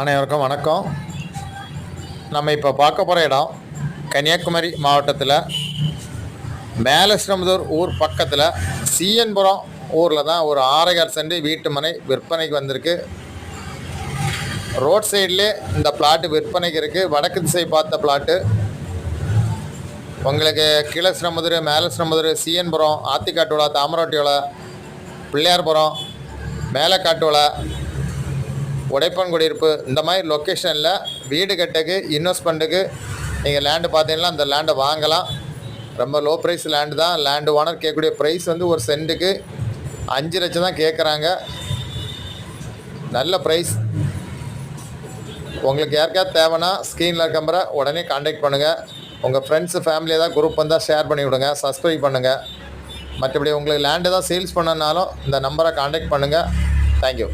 அனைவருக்கும் வணக்கம். நம்ம இப்போ பார்க்க போகிற இடம் கன்னியாகுமரி மாவட்டத்தில். மேலஸ்ரமதூர் ஊர் பக்கத்தில் சிஎன்புரம் ஊரில் தான் ஒரு ஆரைகார் சென்று வீட்டு மனை விற்பனைக்கு வந்திருக்கு. ரோட் சைட்லேயே இந்த பிளாட்டு விற்பனைக்கு இருக்குது வடக்கு திசை பார்த்த பிளாட்டு. உங்களுக்கு கீழஸ்ரமதுரை மேலஸ்ரமதுரை சிஎன்புரம் ஆத்திக்காட்டுவலை தாமரோட்டியோலை பிள்ளையார்புரம் மேலக்காட்டுவலை உடைப்பன் குடியிருப்பு இந்த மாதிரி லொக்கேஷனில் வீடு கட்டக்கு இன்வெஸ்ட்மெண்ட்டுக்கு நீங்கள் லேண்டு பார்த்தீங்கன்னா அந்த லேண்டை வாங்கலாம். ரொம்ப லோ ப்ரைஸ் லேண்டு தான். லேண்டு ஓனர் கேட்கக்கூடிய ப்ரைஸ் வந்து ஒரு சென்ட்டுக்கு அஞ்சு லட்சம் தான் கேட்குறாங்க. நல்ல ப்ரைஸ் உங்களுக்கு யாருக்காவது தேவைன்னா ஸ்க்ரீனில் இருக்க உடனே காண்டாக்ட் பண்ணுங்கள் உங்கள் ஃப்ரெண்ட்ஸு ஃபேமிலி ஏதாவது குரூப் வந்தால் ஷேர் பண்ணி விடுங்க. சப்ஸ்கிரைப் பண்ணுங்கள் மற்றபடி உங்களுக்கு லேண்டு தான் சேல்ஸ் பண்ணனாலும் இந்த நம்பரை காண்டாக்ட் பண்ணுங்கள் தேங்க்யூ